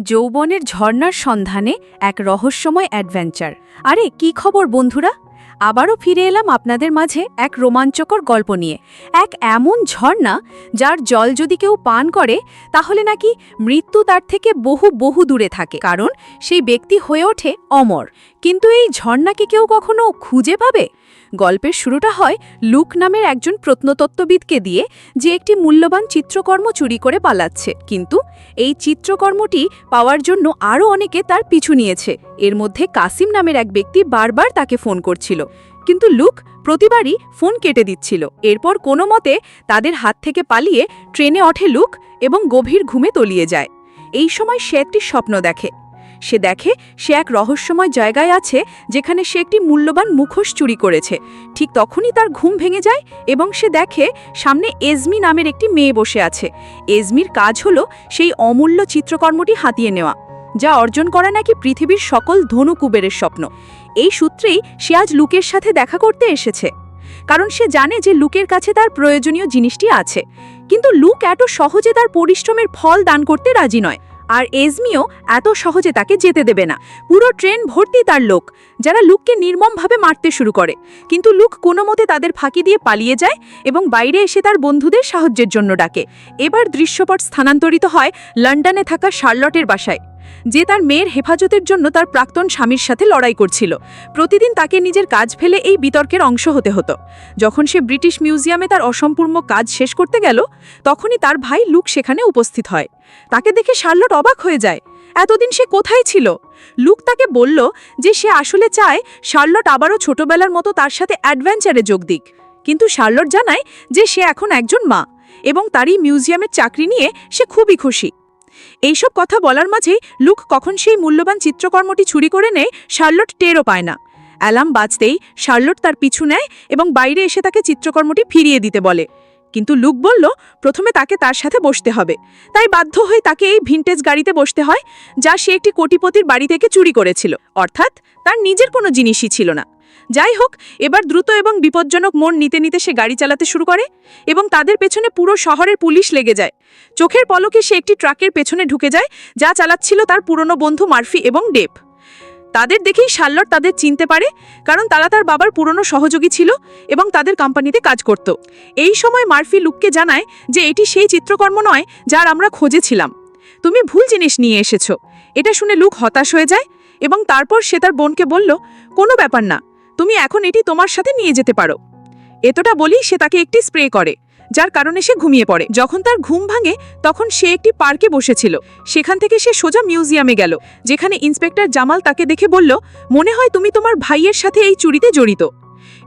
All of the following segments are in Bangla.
যৌবনের ঝর্ণার সন্ধানে এক রহস্যময় অ্যাডভেঞ্চার। আরে, কি খবর বন্ধুরা? আবারও ফিরে এলাম আপনাদের মাঝে এক রোমাঞ্চকর গল্প নিয়ে। এক এমন ঝর্ণা যার জল যদি কেউ পান করে, তাহলে নাকি মৃত্যু তার থেকে বহু বহু দূরে থাকে। কারণ সেই ব্যক্তি হয়ে ওঠে অমর। কিন্তু এই ঝর্ণা কি কেউ কখনো খুঁজে পাবে? গল্পের শুরুটা হয় লুক নামের একজন প্রত্নতত্ত্ববিদকে দিয়ে, যে একটি মূল্যবান চিত্রকর্ম চুরি করে পালাচ্ছে। কিন্তু এই চিত্রকর্মটি পাওয়ার জন্য আরও অনেকে তার পিছু নিয়েছে। এর মধ্যে কাসিম নামের এক ব্যক্তি বারবার তাকে ফোন করছিল। কিন্তু লুক প্রতিবারই ফোন কেটে দিচ্ছিল। এরপর কোনো মতে তাদের হাত থেকে পালিয়ে ট্রেনে ওঠে লুক এবং গভীর ঘুমে তলিয়ে যায়। এই সময় সে একটি স্বপ্ন দেখে। সে দেখে সে এক রহস্যময় জায়গায় আছে যেখানে সে একটি মূল্যবান মুখোশ চুরি করেছে। ঠিক তখনই তার ঘুম ভেঙে যায় এবং সে দেখে সামনে এজমি নামের একটি মেয়ে বসে আছে। এজমির কাজ হলো সেই অমূল্য চিত্রকর্মটি হাতিয়ে নেওয়া, যা অর্জন করা নাকি পৃথিবীর সকল ধনু কুবেরের স্বপ্ন। এই সূত্রেই সে আজ লুকের সাথে দেখা করতে এসেছে। কারণ সে জানে যে লুকের কাছে তার প্রয়োজনীয় জিনিসটি আছে। কিন্তু লুক এত সহজে তার পরিশ্রমের ফল দান করতে রাজি নয়। আর এজমিও এত সহজে তাকে যেতে দেবে না। পুরো ট্রেন ভর্তি তার লোক। যারা লুককে নির্মমভাবে মারতে শুরু করে। কিন্তু লুক কোনো মতে তাদের ফাঁকি দিয়ে পালিয়ে যায় এবং বাইরে এসে তার বন্ধুদের সাহায্যের জন্য ডাকে। এবার দৃশ্যপট স্থানান্তরিত হয় লন্ডনে থাকা শার্লটের বাসায়। যে তার মেয়ের হেফাজতের জন্য তার প্রাক্তন স্বামীর সাথে লড়াই করছিল। প্রতিদিন তাকে নিজের কাজ ফেলে এই বিতর্কের অংশ হতে হতো। যখন সে ব্রিটিশ মিউজিয়ামে তার অসম্পূর্ণ কাজ শেষ করতে গেল, তখনই তার ভাই লুক সেখানে উপস্থিত হয়। তাকে দেখে শার্লট অবাক হয়ে যায়, এতদিন সে কোথায় ছিল? লুক তাকে বলল যে সে আসলে চায় শার্লট আবারও ছোটবেলার মতো তার সাথে অ্যাডভেঞ্চারে যোগ দিক। কিন্তু শার্লট জানায় যে সে এখন একজন মা এবং তারই মিউজিয়ামের চাকরি নিয়ে সে খুবই খুশি। এইসব কথা বলার মাঝেই লুক কখন সেই মূল্যবান চিত্রকর্মটি চুরি করে নেয়, শার্লট টেরও পায় না। অ্যালার্ম বাজতেই শার্লট তার পিছু নেয় এবং বাইরে এসে তাকে চিত্রকর্মটি ফিরিয়ে দিতে বলে। কিন্তু লুক বলল, প্রথমে তাকে তার সাথে বসতে হবে। তাই বাধ্য হয়ে তাকে এই ভিনটেজ গাড়িতে বসতে হয়, যা সে একটি কোটিপতির বাড়ি থেকে চুরি করেছিল। অর্থাৎ তার নিজের কোনো জিনিসই ছিল না। যাই হোক, এবার দ্রুত এবং বিপজ্জনক মন নিতে নিতে সে গাড়ি চালাতে শুরু করে এবং তাদের পেছনে পুরো শহরের পুলিশ লেগে যায়। চোখের পলকে সে একটি ট্রাকের পেছনে ঢুকে যায়, যা চালাচ্ছিল তার পুরনো বন্ধু মার্ফি এবং ডেপ তাদের দেখেই শার্লট তাদের চিনতে পারে, কারণ তারা তার বাবার পুরনো সহযোগী ছিল এবং তাদের কোম্পানিতে কাজ করত। এই সময় মার্ফি লুককে জানায় যে এটি সেই চিত্রকর্ম নয়, যার আমরা খোঁজেছিলাম। তুমি ভুল জিনিস নিয়ে এসেছ। এটা শুনে লুক হতাশ হয়ে যায় এবং তারপর সে তার বোনকে বলল, কোনো ব্যাপার না। তুমি এখন এটি তোমার সাথে নিয়ে যেতে পারো। এতটা বলি সে তাকে একটি স্প্রে করে, যার কারণে সে ঘুমিয়ে পড়ে। যখন তার ঘুম ভাঙে, তখন সে একটি পার্কে বসেছিল। সেখান থেকে সে সোজা মিউজিয়ামে গেল, যেখানে ইন্সপেক্টর জামাল তাকে দেখে বলল, মনে হয় তুমি তোমার ভাইয়ের সাথে এই চুরিতে জড়িত।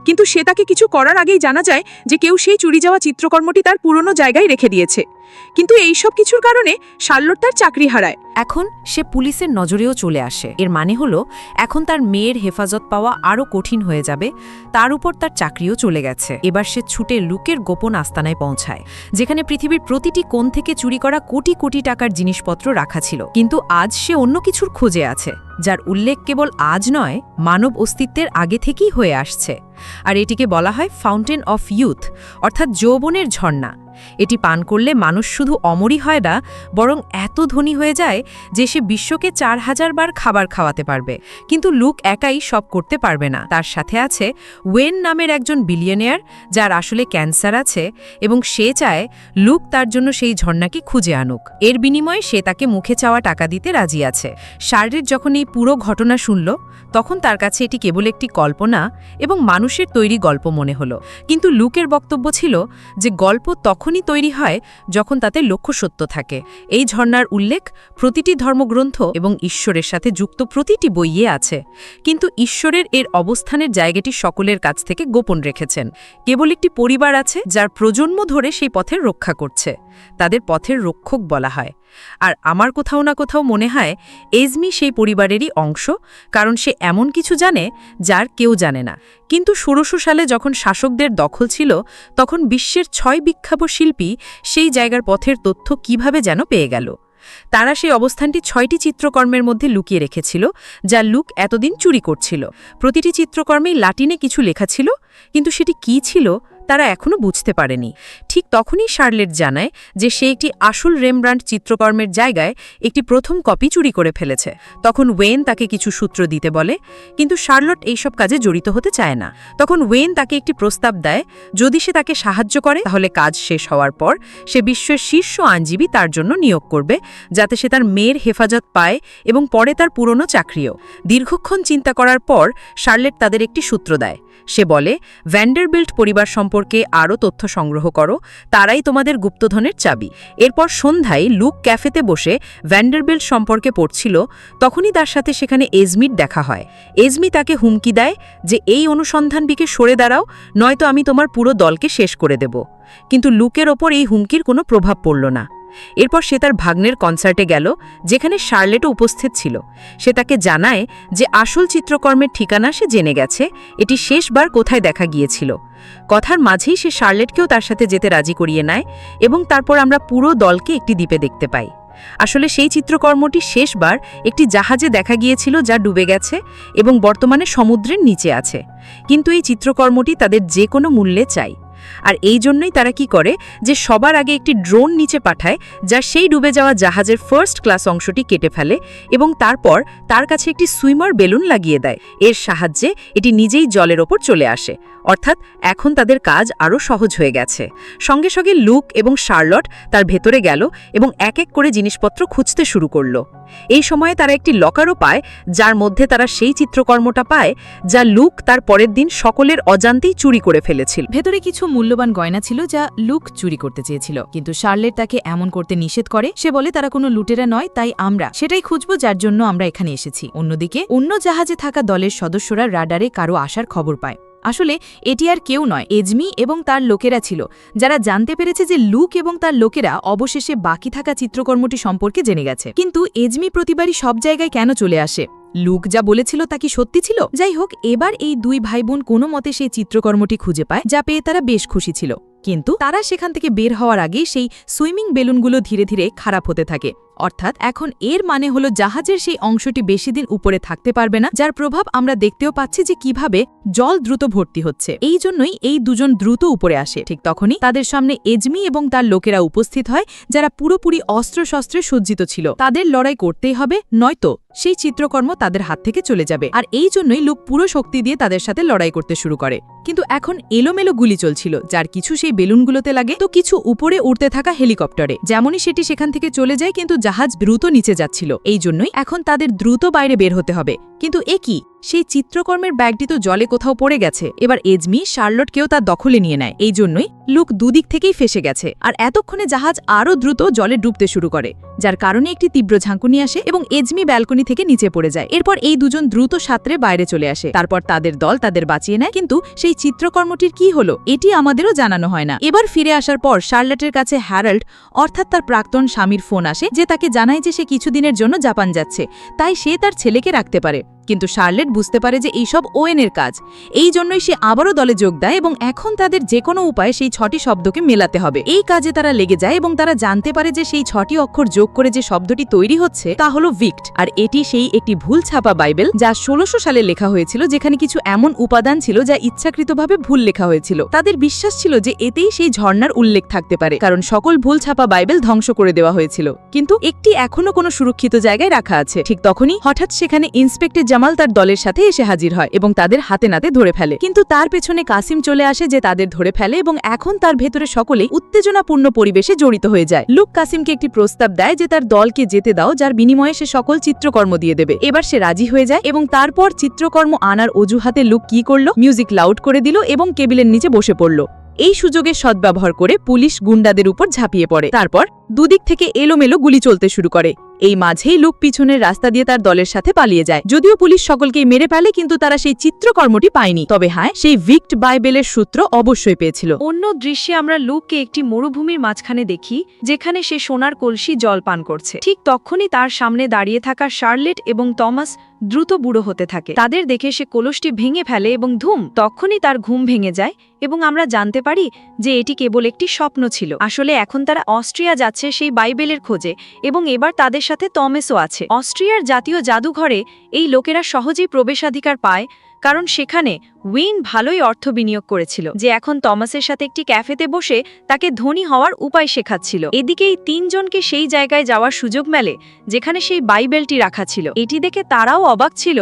কিন্তু সে তাকে কিছু করার আগেই জানা যায় যে কেউ সেই চুরি যাওয়া চিত্রকর্মটি তার পুরনো জায়গায় রেখে দিয়েছে। কিন্তু এই সব কিছুর কারণে শার্লট তার চাকরি হারায়। এখন সে পুলিশের নজরেও চলে আসে। এর মানে হলো, এখন তার মেয়ের হেফাজত পাওয়া আরও কঠিন হয়ে যাবে, তার উপর তার চাকরিও চলে গেছে। এবার সে ছুটে লুকের গোপন আস্তানায় পৌঁছায়, যেখানে পৃথিবীর প্রতিটি কোণ থেকে চুরি করা কোটি কোটি টাকার জিনিসপত্র রাখা ছিল। কিন্তু আজ সে অন্য কিছুর খোঁজে আছে, যার উল্লেখ কেবল আজ নয়, মানব অস্তিত্বের আগে থেকেই হয়ে আসছে। আর এটিকে বলা হয় ফাউন্টেন অফ ইউথ অর্থাৎ যৌবনের ঝর্ণা। এটি পান করলে মানুষ শুধু অমরই হয় না, বরং এত ধনী হয়ে যায় যে সে বিশ্বকে চার হাজার বার খাবার খাওয়াতে পারবে। কিন্তু লুক একাই সব করতে পারবে না। তার সাথে আছে ওয়েন নামের একজন বিলিয়নিয়ার, যার আসলে ক্যান্সার আছে এবং সে চায় লুক তার জন্য সেই ঝর্ণাকে খুঁজে আনুক। এর বিনিময়ে সে তাকে মুখে চাওয়া টাকা দিতে রাজি আছে। শার্লেট যখন এই পুরো ঘটনা শুনল, তখন তার কাছে এটি কেবল একটি কল্পনা এবং মানুষের তৈরি গল্প মনে হলো। কিন্তু লুকের বক্তব্য ছিল যে গল্প তখনই তৈরি হয় যখন তাতে লক্ষ্য সত্য থাকে। এই ঝর্ণার উল্লেখ প্রতিটি ধর্মগ্রন্থ এবং ঈশ্বরের সাথে যুক্ত প্রতিটি বইয়ে আছে। কিন্তু ঈশ্বরের এর অবস্থানের জায়গাটি সকলের কাছ থেকে গোপন রেখেছেন। কেবল একটি পরিবার আছে যার প্রজন্ম ধরে সেই পথের রক্ষা করছে। তাদের পথের রক্ষক বলা হয়। আর আমার কোথাও না কোথাও মনে হয় এজমি সেই পরিবারেরই অংশ, কারণ সে এমন কিছু জানে যার কেউ জানে না। কিন্তু ষোড়শ সালে যখন শাসকদের দখল ছিল, তখন বিশ্বের ছয় বিখ্যাত শিল্পী সেই জায়গার পথের তথ্য কীভাবে যেন পেয়ে গেল। তারা সেই অবস্থানটি ছয়টি চিত্রকর্মের মধ্যে লুকিয়ে রেখেছিল, যা লুক এতদিন চুরি করছিল। প্রতিটি চিত্রকর্মেই লাটিনে কিছু লেখা ছিল, কিন্তু সেটি কি ছিল তারা এখনও বুঝতে পারেনি। ঠিক তখনই শার্লেট জানায় যে সে একটি আসল রেমব্রান্ড চিত্রকর্মের জায়গায় একটি প্রথম কপি চুরি করে ফেলেছে। তখন ওয়েন তাকে কিছু সূত্র দিতে বলে, কিন্তু শার্লট এইসব কাজে জড়িত হতে চায় না। তখন ওয়েন তাকে একটি প্রস্তাব দেয়, যদি সে তাকে সাহায্য করে, তাহলে কাজ শেষ হওয়ার পর সে বিশ্বের শীর্ষ আইনজীবী তার জন্য নিয়োগ করবে, যাতে সে তার মেয়ের হেফাজত পায় এবং পরে তার পুরনো চাকরিও। দীর্ঘক্ষণ চিন্তা করার পর শার্লেট তাদের একটি সূত্র দেয়। সে বলে, ভ্যান্ডারবিল্ট পরিবার সম্পর্কে আরও তথ্য সংগ্রহ করো, তারাই তোমাদের গুপ্তধনের চাবি। এরপর সন্ধ্যায় লুক ক্যাফেতে বসে ভ্যান্ডারবিল্ট সম্পর্কে পড়ছিল, তখনই তার সাথে সেখানে এজমির দেখা হয়। এজমি তাকে হুমকি দেয় যে, এই অনুসন্ধান বিকে সরে দাঁড়াও, নয়তো আমি তোমার পুরো দলকে শেষ করে দেব। কিন্তু লুকের ওপর এই হুমকির কোনো প্রভাব পড়ল না। এরপর সে তার ভাগ্নের কনসার্টে গেল, যেখানে শার্লেটও উপস্থিত ছিল। সে তাকে জানায় যে, আসল চিত্রকর্মের ঠিকানা সে জেনে গেছে, এটি শেষবার কোথায় দেখা গিয়েছিল। কথার মাঝেই সে শার্লেটকেও তার সাথে যেতে রাজি করিয়ে নেয় এবং তারপর আমরা পুরো দলকে একটি দ্বীপে দেখতে পাই। আসলে সেই চিত্রকর্মটি শেষবার একটি জাহাজে দেখা গিয়েছিল যা ডুবে গেছে এবং বর্তমানে সমুদ্রের নিচে আছে। কিন্তু এই চিত্রকর্মটি তাদের যে কোনো মূল্যে চাই। আর এই জন্যই তারা কি করে যে সবার আগে একটি ড্রোন নিচে পাঠায়, যা সেই ডুবে যাওয়া জাহাজের ফার্স্ট ক্লাস অংশটি কেটে ফেলে এবং তারপর তার কাছে একটি সুইমার বেলুন লাগিয়ে দেয়। এর সাহায্যে এটি নিজেই জলের ওপর চলে আসে। অর্থাৎ এখন তাদের কাজ আরও সহজ হয়ে গেছে। সঙ্গে সঙ্গে লুক এবং শার্লট তার ভেতরে গেল এবং এক এক করে জিনিসপত্র খুঁজতে শুরু করল। এই সময়ে তারা একটি লকারও পায়, যার মধ্যে তারা সেই চিত্রকর্মটা পায়, যা লুক তার পরের দিন সকলের অজান্তেই চুরি করে ফেলেছিল। ভেতরে কিছু মূল্যবান গয়না ছিল যা লুক চুরি করতে চেয়েছিল, কিন্তু শার্লেট তাকে এমন করতে নিষেধ করে। সে বলে, তারা কোনো লুটেরা নয়, তাই আমরা। সেটাই খুঁজব যার জন্য আমরা এখানে এসেছি। অন্যদিকে, অন্য জাহাজে থাকা দলের সদস্যরা রাডারে কারও আসার খবর পায়। আসলে এটি আর কেউ নয়, এজমি এবং তার লোকেরা ছিল। যারা জানতে পেরেছে যে লুক এবং তার লোকেরা অবশেষে বাকি থাকা চিত্রকর্মটি সম্পর্কে জেনে গেছে। কিন্তু এজমি প্রতিবারই সব জায়গায় কেন চলে আসে? লুক যা বলেছিল তা কি সত্যি ছিল? যাই হোক, এবার এই দুই ভাই বোন কোনো মতে সেই চিত্রকর্মটি খুঁজে পায়, যা পেয়ে তারা বেশ খুশি ছিল। কিন্তু তারা সেখান থেকে বের হওয়ার আগে সেই সুইমিং বেলুনগুলো ধীরে ধীরে খারাপ হতে থাকে। অর্থাৎ এখন এর মানে হলো জাহাজের সেই অংশটি বেশি দিন উপরে থাকতে পারবে না, যার প্রভাব আমরা দেখতেও পাচ্ছি যে কীভাবে জল দ্রুত ভর্তি হচ্ছে। এই জন্যই এই দুজন দ্রুত উপরে আসে। ঠিক তখনই তাদের সামনে এজমি এবং তার লোকেরা উপস্থিত হয়, যারা পুরোপুরি অস্ত্রশস্ত্রে সজ্জিত ছিল। তাদের লড়াই করতেই হবে, নয়তো সেই চিত্রকর্ম তাদের হাত থেকে চলে যাবে। আর এই জন্যই লোক পুরো শক্তি দিয়ে তাদের সাথে লড়াই করতে শুরু করে। কিন্তু এখন এলোমেলো গুলি চলছিল, যার কিছু সেই বেলুনগুলোতে লাগে। তো কিছু উপরে উড়তে থাকা হেলিকপ্টারে, যেমনই সেটি সেখান থেকে চলে যায়, কিন্তু জাহাজ দ্রুত নিচে যাচ্ছিল। এই জন্যই এখন তাদের দ্রুত বাইরে বের হতে হবে। কিন্তু এ কি? সেই চিত্রকর্মের ব্যাগটি তো জলে কোথাও পড়ে গেছে। এবার এজমি, শার্লটকেও তার দখলে নিয়ে নেয়। এই জন্যই লুক দুদিক থেকেই ফেসে গেছে। আর এতক্ষণে জাহাজ আরও দ্রুত জলে ডুবতে শুরু করে, যার কারণে একটি তীব্র ঝাঁকুনি আসে এবং এজমি ব্যালকনি থেকে নিচে পড়ে যায়। এরপর এই দুজন দ্রুত সাঁতরে বাইরে চলে আসে। তারপর তাদের দল তাদের বাঁচিয়ে নেয়, কিন্তু সেই চিত্রকর্মটির কি হলো, এটি আমাদেরও জানানো হয় না। এবার ফিরে আসার পর শার্লেটের কাছে হ্যারাল্ড, অর্থাৎ তার প্রাক্তন স্বামীর ফোন আসে, যে তাকে জানায় যে সে কিছুদিনের জন্য জাপান যাচ্ছে। তাই সে তার ছেলেকে রাখতে পারে। কিন্তু শার্লেট বুঝতে পারে যে এইসব ওয়েনের কাজ। এই জন্যই সে আবারও দলে যোগ দেয় এবং এখন তাদের যে কোনো উপায়ে সেই ছটি শব্দকে মেলাতে হবে। এই কাজে তারা লেগে যায় এবং তারা জানতে পারে যে সেই ছটি অক্ষর যোগ করে যে শব্দটি তৈরি হচ্ছে, তা হলো ভিক্ট। আর এটি সেই একটি ভুল ছাপা বাইবেল যা ষোলোশো সালে লেখা হয়েছিল, যেখানে কিছু এমন উপাদান ছিল যা ইচ্ছাকৃতভাবে ভুল লেখা হয়েছিল। তাদের বিশ্বাস ছিল যে এতেই সেই ঝর্ণার উল্লেখ থাকতে পারে, কারণ সকল ভুল ছাপা বাইবেল ধ্বংস করে দেওয়া হয়েছিল। কিন্তু একটি এখনও কোনো সুরক্ষিত জায়গায় রাখা আছে। ঠিক তখনই হঠাৎ সেখানে ইন্সপেক্টর জামাল তার দলের সাথে এসে হাজির হয় এবং তাদের হাতে নাতে ধরে ফেলে। কিন্তু তার পেছনে কাসিম চলে আসে যে তাদের ধরে ফেলে এবং এখন তার ভেতরে সকলেই উত্তেজনাপূর্ণ পরিবেশে জড়িত হয়ে যায়। লুক, কাসিমকে একটি প্রস্তাব দেয় যে তার দলকে যেতে দাও, যার বিনিময়ে সে সকল চিত্রকর্ম দিয়ে দেবে। এবার সে রাজি হয়ে যায় এবং তারপর চিত্রকর্ম আনার অজুহাতে লুক কি করল? মিউজিক লাউড করে দিল এবং কেবিলের নিচে বসে পড়ল। এই সুযোগের সদ্ব্যবহার করে পুলিশ গুন্ডাদের উপর ঝাঁপিয়ে পড়ে। তারপর দুদিক থেকে এলোমেলো গুলি চলতে শুরু করে। এই মাঝেই লোক পিছনের রাস্তা দিয়ে তার দলের সাথে পালিয়ে যায়। যদিও পুলিশ সকলকেই মেরে ফেলে, কিন্তু তারা সেই চিত্রকর্মটি পায়নি। তবে হ্যাঁ সেই ভিক্ট বাইবেলের সূত্র অবশ্যই পেয়েছিল। অন্য দৃশ্যে আমরা লুককে একটি মরুভূমির মাঝখানে দেখি, যেখানে সে সোনার কলসি জল পান করছে। ঠিক তখনই তার সামনে দাঁড়িয়ে থাকা শার্লেট এবং টমাস দ্রুত বুড়ো হতে থাকে। তাদের দেখে সে কলসটি ভেঙে ফেলে এবং ধুম, তখনই তার ঘুম ভেঙে যায় এবং আমরা জানতে পারি যে এটি কেবল একটি স্বপ্ন ছিল। আসলে এখন তারা অস্ট্রিয়া যাচ্ছে সেই বাইবেলের খোঁজে এবং এবার তাদের সাথে তমেসও আছে। অস্ট্রিয়ার জাতীয় জাদুঘরে এই লোকেরা সহজেই প্রবেশাধিকার পায়, কারণ সেখানে উইন ভালোই অর্থ বিনিয়োগ করেছিল। যে এখন টমাসের সাথে একটি ক্যাফেতে বসে তাকে ধনী হওয়ার উপায় শেখাচ্ছিল। এদিকে এই তিনজনকে সেই জায়গায় যাওয়ার সুযোগ মেলে, যেখানে সেই বাইবেলটি রাখা ছিল। এটি দেখে তারাও অবাক ছিল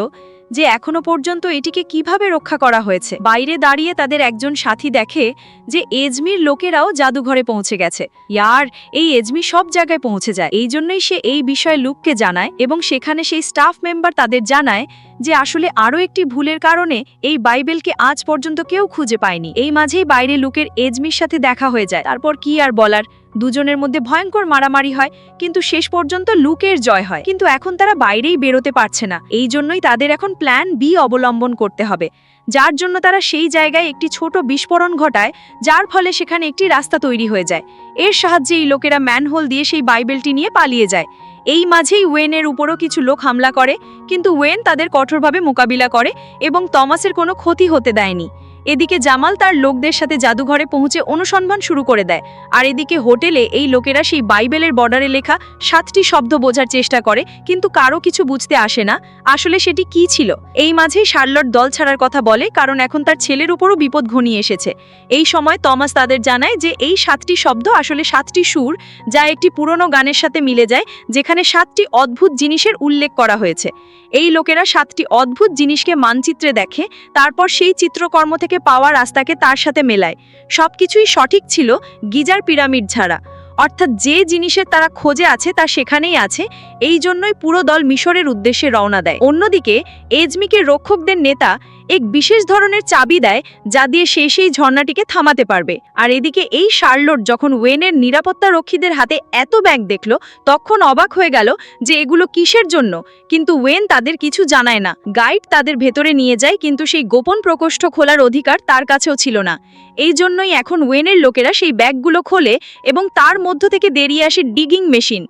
যে এখনও পর্যন্ত এটিকে কীভাবে রক্ষা করা হয়েছে। বাইরে দাঁড়িয়ে তাদের একজন সাথী দেখে যে এজমির লোকেরাও জাদুঘরে পৌঁছে গেছে। ইয়ার, এই এজমি সব জায়গায় পৌঁছে যায়। এই জন্যই সে এই বিষয়ে লুককে জানায় এবং সেখানে সেই স্টাফ মেম্বার তাদের জানায় যে আসলে আরও একটি ভুলের কারণে এই বাইবেলকে আজ পর্যন্ত কেউ খুঁজে পায়নি। এই মাঝেই বাইরে লুকের এজমির সাথে দেখা হয়ে যায়। তারপর কি আর বলার? দুজনের মধ্যে ভয়ঙ্কর মারামারি হয়, কিন্তু শেষ পর্যন্ত লুকের জয় হয়। কিন্তু এখন তারা বাইরেই বেরোতে পারছে না। এই জন্যই তাদের এখন প্ল্যান বি অবলম্বন করতে হবে। যার জন্য তারা সেই জায়গায় একটি ছোট বিস্ফোরণ ঘটায়, যার ফলে সেখানে একটি রাস্তা তৈরি হয়ে যায়। এর সাহায্যে এই লোকেরা ম্যানহোল দিয়ে সেই বাইবেলটি নিয়ে পালিয়ে যায়। এই মাঝেই ওয়েনের উপরও কিছু লোক হামলা করে, কিন্তু ওয়েন তাদের কঠোরভাবে মোকাবিলা করে এবং তমাসের কোনো ক্ষতি হতে দেয়নি। এদিকে জামাল তার লোকদের সাথে জাদুঘরে পৌঁছে অনুসন্ধান শুরু করে দেয়। আর এদিকে হোটেলে এই লোকেরা সেই বাইবেলের বর্ডারে লেখা সাতটি শব্দ বোঝার চেষ্টা করে, কিন্তু কারও কিছু বুঝতে আসে না। আসলে সেটি কি ছিল? এই মাঝেই শার্লট দল ছাড়ার কথা বলে, কারণ এখন তার ছেলের উপরও বিপদ ঘনিয়ে এসেছে। এই সময় তমাস তাদের জানায় যে এই সাতটি শব্দ আসলে সাতটি সুর, যা একটি পুরনো গানের সাথে মিলে যায়, যেখানে সাতটি অদ্ভুত জিনিসের উল্লেখ করা হয়েছে। এই লোকেরা সাতটি অদ্ভুত জিনিসকে মানচিত্রে দেখে, তারপর সেই চিত্রকর্ম থেকে পাওয়া রাস্তাকে তার সাথে মেলায়। সব কিছুই সঠিক ছিল গিজার পিরামিড ছাড়া। অর্থাৎ যে জিনিসের তারা খোঁজে আছে তা সেখানেই আছে, এই জন্যই পুরো দল মিশরের উদ্দেশ্যে রওনা দেয়। অন্যদিকে এজমিকে রক্ষকদের নেতা এক বিশেষ ধরনের চাবি দেয় যা দিয়ে সে সেই ঝর্ণাটিকে থামাতে পারবে। আর এদিকে এই শার্লট যখন ওয়েনের নিরাপত্তা রক্ষীদের হাতে এত ব্যাগ দেখল, তখন অবাক হয়ে গেল যে এগুলো কিসের জন্য। কিন্তু ওয়েন তাদের কিছু জানায় না। গাইড তাদের ভেতরে নিয়ে যায়, কিন্তু সেই গোপন প্রকোষ্ঠ খোলার অধিকার তার কাছেও ছিল না। এই জন্যই এখন ওয়েনের লোকেরা সেই ব্যাগগুলো খোলে এবং তার মধ্য থেকে বেরিয়ে আসে ডিগিং মেশিন।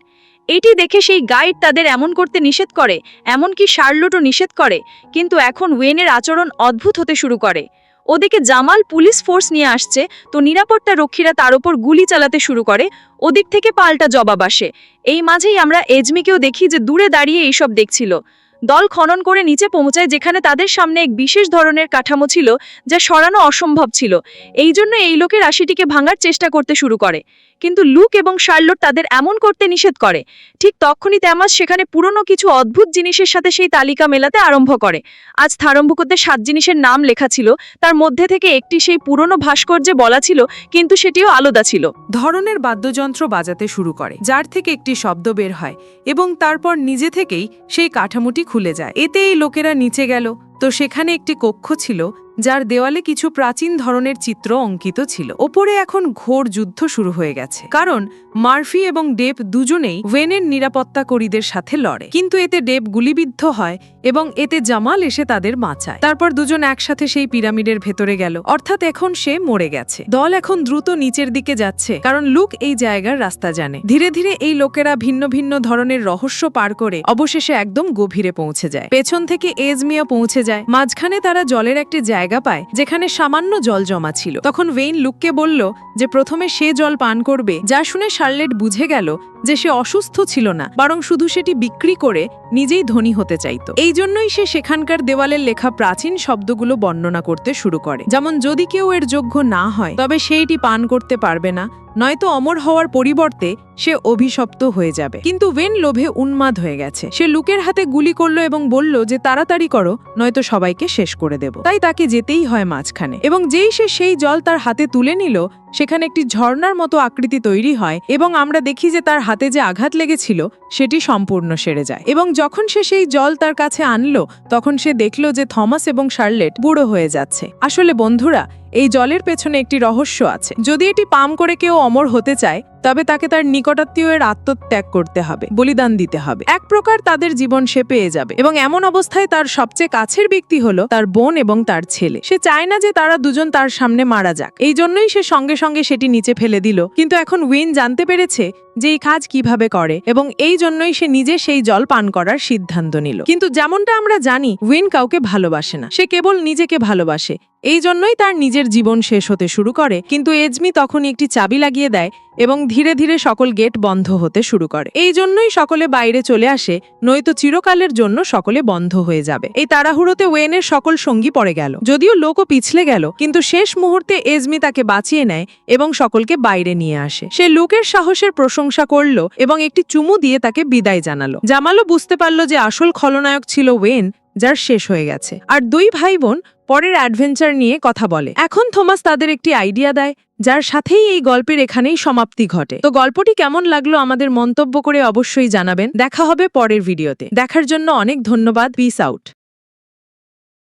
এটি দেখে সেই গাইড তাদের এমন করতে নিষেধ করে, এমনকি শার্লোটও নিষেধ করে, কিন্তু এখন ওয়েনের আচরণ অদ্ভুত হতে শুরু করে। ওদিকে জামাল পুলিশ ফোর্স নিয়ে আসছে, তো নিরাপত্তা রক্ষীরা তার ওপর গুলি চালাতে শুরু করে, ওদিক থেকে পাল্টা জবাব আসে। এই মাঝেই আমরা এজমিকেও দেখি যে দূরে দাঁড়িয়ে এইসব দেখছিল। দল খনন করে নিচে পৌঁছায় যেখানে তাদের সামনে এক বিশেষ ধরনের কাঠামো ছিল যা সরানো অসম্ভব ছিল। এই জন্য এই লোকের রাশিটিকে ভাঙার চেষ্টা করতে শুরু করে। কিন্তু লুক এবং শার্লট তাদের এমন করতে নিষেধ করে। ঠিক তখনই তেমাস সেখানে পুরনো কিছু অদ্ভুত জিনিসের সাথে সেই তালিকা মেলাতে আরম্ভ করে। আজ থারম্ভুকতে সাত জিনিসের নাম লেখা ছিল। তার মধ্যে থেকে একটি সেই পুরনো ভাস্কর্যে বলা ছিল, কিন্তু সেটিও আলাদা ছিল। ধরনের বাদ্যযন্ত্র বাজাতে শুরু করে, যার থেকে একটি শব্দ বের হয় এবং তারপর নিজে থেকেই সেই কাঠামোটি খুলে যায়। এতে এই লোকেরা নিচে গেল। তো সেখানে একটি কক্ষ ছিল যার দেওয়ালে কিছু প্রাচীন ধরনের চিত্র অঙ্কিত ছিল। ওপরে এখন ঘোর যুদ্ধ শুরু হয়ে গেছে। কারণ মার্ফি এবং ডেপ দুজনেই ওয়েনের নিরাপত্তাকরীদের সাথে লড়ে। কিন্তু এতে ডেপ গুলিবিদ্ধ হয় এবং এতে জামাল এসে তাদের বাঁচায়। তারপর দুজন একসাথে সেই পিরামিডের ভেতরে গেল। অর্থাৎ এখন সে মরে গেছে। দল এখন দ্রুত নিচের দিকে যাচ্ছে, কারণ লুক এই জায়গার রাস্তা জানে। ধীরে ধীরে এই লোকেরা ভিন্ন ভিন্ন ধরনের রহস্য পার করে অবশেষে একদম গভীরে পৌঁছে যায়। পেছন থেকে এজমিয়া পৌঁছে যায়। মাঝখানে তারা জলের একটি জায়গা পায়, যেখানে সামান্য জল জমা ছিল। তখন ওয়েইন লুককে বলল যে প্রথমে সে জল পান করবে, যা শুনে শার্লেট বুঝে গেল যে সে অসুস্থ ছিল না, বরং শুধু সেটি বিক্রি করে নিজেই ধনী হতে চাইতো। এই জন্যই সে সেখানকার দেওয়ালের লেখা প্রাচীন শব্দগুলো বর্ণনা করতে শুরু করে। যেমন, যদি কেউ এর যোগ্য না হয়, তবে সেইটি পান করতে পারবে না, নয়তো অমর হওয়ার পরিবর্তে সে অভিশপ্ত হয়ে যাবে। কিন্তু ওয়েন লোভে উন্মাদ হয়ে গেছে। সে লুকের হাতে গুলি করল এবং বলল যে, তাড়াতাড়ি করো, নয়তো সবাইকে শেষ করে দেব। তাই তাকে যেতেই হয় মাঝখানে। এবং যেই সে সেই জল তার হাতে তুলে নিল, সেখানে একটি ঝর্ণার মতো আকৃতি তৈরি হয় এবং আমরা দেখি যে তার হাতে যে আঘাত লেগেছিল, সেটি সম্পূর্ণ সেরে যায়। এবং যখন সে সেই জল তার কাছে আনলো, তখন সে দেখল যে থমাস এবং শার্লেট বুড়ো হয়ে যাচ্ছে। আসলে বন্ধুরা, এই জলের পেছনে একটি রহস্য আছে। যদি এটি পাম করে কেউ অমর হতে চায় তবে তাকে তার নিকটাত্মীয়ের আত্মত্যাগ করতে হবে, বলিদান দিতে হবে। এক প্রকার তাদের জীবন সে পেয়ে যাবে এবং এমন অবস্থায় তার সবচেয়ে কাছের ব্যক্তি হলো তার বোন এবং তার ছেলে। সে চায় না যে তারা দুজন তার সামনে মারা যাক। এই জন্যই সে সঙ্গে সঙ্গে সেটি নিচে ফেলে দিল। কিন্তু এখন উইন জানতে পেরেছে যে এই কাজ কীভাবে করে এবং এই জন্যই সে নিজে সেই জল পান করার সিদ্ধান্ত নিল। কিন্তু যেমনটা আমরা জানি, উইন কাউকে ভালোবাসে না। সে কেবল নিজেকে ভালোবাসে। এই জন্যই তার নিজের জীবন শেষ হতে শুরু করে। কিন্তু এজমি তখনই একটি চাবি লাগিয়ে দেয় এবং ধীরে ধীরে সকল গেট বন্ধ হতে শুরু করে। এই জন্যই সকলে বাইরে চলে আসে, নয়তো চিরকালের জন্য সকলে বন্ধ হয়ে যাবে। এই তাড়াহুড়োতে ওয়েনের সকল সঙ্গী পড়ে গেল। যদিও লোকও পিছলে গেল, কিন্তু শেষ মুহূর্তে এজমি তাকে বাঁচিয়ে নেয় এবং সকলকে বাইরে নিয়ে আসে। সে লুকের সাহসের প্রশংসা করল এবং একটি চুমু দিয়ে তাকে বিদায় জানালো। জামালও বুঝতে পারল যে আসল খলনায়ক ছিল ওয়েন যার শেষ হয়ে গেছে। আর দুই ভাই বোন পরের অ্যাডভেঞ্চার নিয়ে কথা বলে। এখন থমাস তাদের একটি আইডিয়া দেয়, যার সাথেই এই গল্পের এখানেই সমাপ্তি ঘটে। তো গল্পটি কেমন লাগল আমাদের মন্তব্য করে অবশ্যই জানাবেন। দেখা হবে পরের ভিডিওতে। দেখার জন্য অনেক ধন্যবাদ। Piece out